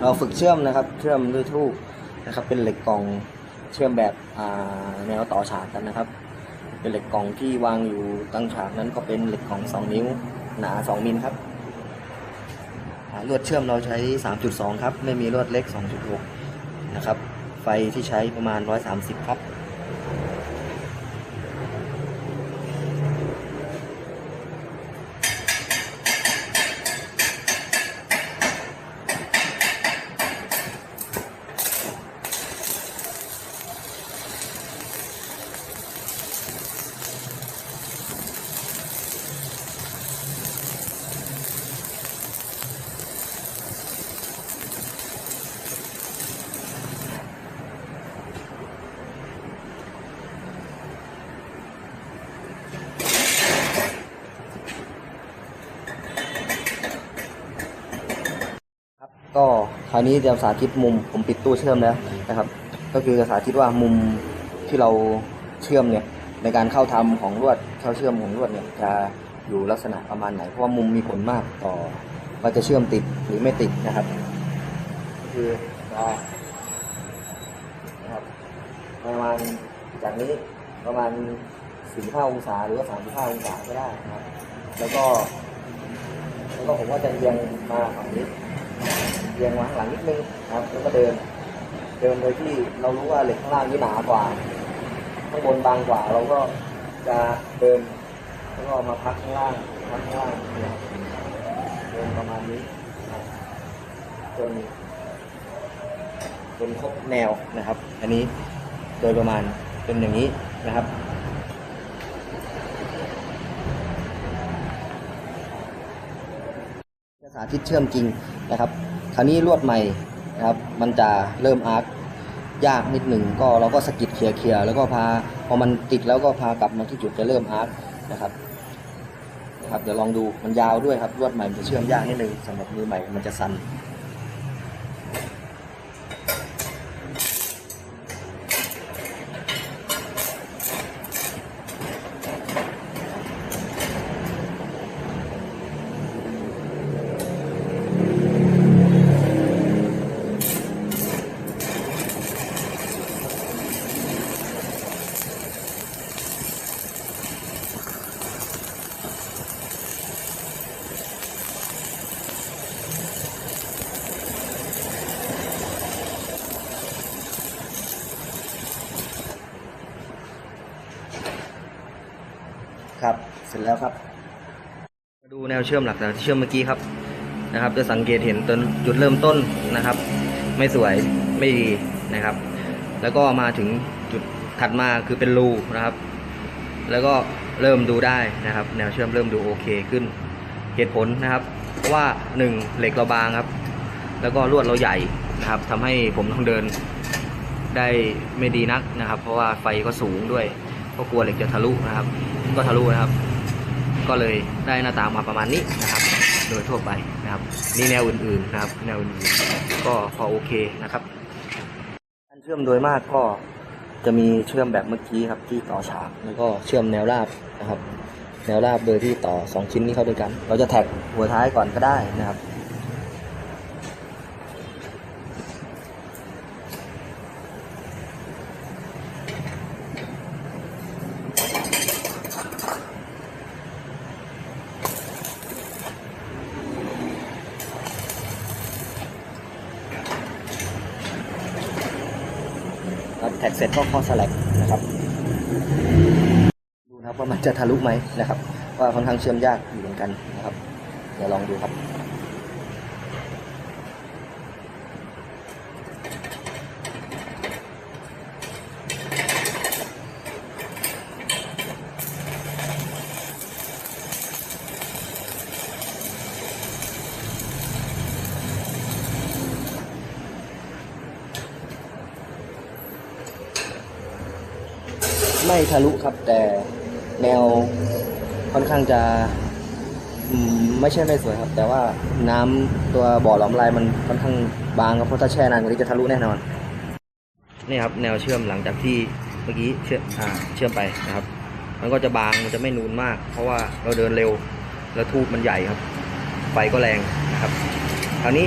เราฝึกเชื่อมนะครับ เชื่อมด้วยทูบนะครับ เป็นเหล็กกล่องเชื่อมแบบแนวต่อฉากกันนะครับ เป็นเหล็กกล่องที่วางอยู่ตั้งฉากนั้นก็เป็นเหล็กกล่อง 2 นิ้วหนา 2มิลครับลวดเชื่อมเราใช้ 3.2 ครับ ไม่มีลวดเล็ก 2.6 นะครับ ไฟที่ใช้ประมาณ 130 ครับ ก็คราวนี้จะสาธิตมุมผมปิดตู้เชื่อมแล้วนะครับ ก็คือสาธิตว่ามุมที่เราเชื่อมเนี่ยในการเข้าทำของลวดเข้าเชื่อมของลวดเนี่ยจะอยู่ลักษณะประมาณไหนเพราะว่ามุมมีผลมากต่อว่าจะเชื่อมติดหรือไม่ติดนะครับก็คือนะครับประมาณจากนี้ประมาณ45องศาหรือว่า35องศาก็ได้นะครับ แล้วก็ แล้วก็ผมก็จะเอียงมาฝั่งนี้ เอียงมาข้างหลังนิดนึงนะครับ แล้วก็เดิน เดินโดยที่เรารู้ว่าเหล็กข้างล่างนี่หนากว่า ข้างบนบางกว่า เราก็จะเดิน แล้วก็มาพักข้างล่าง พักข้างล่างเดินประมาณนี้จนจนครบแนวนะครับ อันนี้โดยประมาณเป็นอย่างนี้นะครับสาธิตเชื่อมจริงนะครับ คราวนี้ลวดใหม่นะครับมันจะเริ่มอาร์คยากนิดหนึ่งก็เราก็สกิดเคลียร์เคลียร์แล้วก็พาพอมันติดแล้วก็พากลับมาที่จุดจะเริ่มอาร์คนะครับนะครับเดี๋ยวลองดูมันยาวด้วยครับลวดใหม่มันจะเชื่อมยากนิดนึงสำหรับมือใหม่มันจะสั่น ครับ เสร็จแล้วครับ มาดูแนวเชื่อมหลักที่เชื่อมเมื่อกี้ครับนะครับ จะสังเกตเห็นต้นจุดเริ่มต้นนะครับ ไม่สวยไม่ดีนะครับ แล้วก็มาถึงจุดถัดมาคือเป็นรูนะครับ แล้วก็เริ่มดูได้นะครับ แนวเชื่อมเริ่มดูโอเคขึ้น เหตุผลนะครับเพราะว่าหนึ่งเหล็กเราบางครับ แล้วก็ลวดเราใหญ่นะครับทำให้ผมต้องเดินได้ไม่ดีนักนะครับ เพราะว่าไฟก็สูงด้วยก็กลัวเหล็กจะทะลุนะครับ ก็ทะลุนะครับ ก็เลยได้หน้าตามาประมาณนี้นะครับ โดยทั่วไปนะครับนี่แนวอื่นๆนะครับ แนวอื่นๆก็พอโอเคนะครับการเชื่อมโดยมากก็จะมีเชื่อมแบบเมื่อกี้ครับที่ต่อฉากแล้วก็เชื่อมแนวราบนะครับ แนวราบโดยที่ต่อสองชิ้นนี้เข้าด้วยกัน เราจะแท็กหัวท้ายก่อนก็ได้นะครับ ครับแท็กเสร็จก็ข้อสลักนะครับดูนะครับว่ามันจะทะลุไหมนะครับ ว่าค่อนข้างเชื่อมยากอยู่เหมือนกันนะครับเดี๋ยวลองดูครับ ไม่ทะลุครับ แต่แนวค่อนข้างจะไม่ใช่ไม่สวยครับ แต่ว่าน้ำตัวบ่อหลอมลายมันค่อนข้างบางครับเพราะถ้าแช่นานกว่านี้จะทะลุแน่นอนนี่ครับแนวเชื่อมหลังจากที่เมื่อกี้เชื่อมอ่าเชื่อมไปนะครับ มันก็จะบางมันจะไม่นูนมาก เพราะว่าเราเดินเร็วแล้วทูบมันใหญ่ครับ ไฟก็แรงนะครับคราวนี้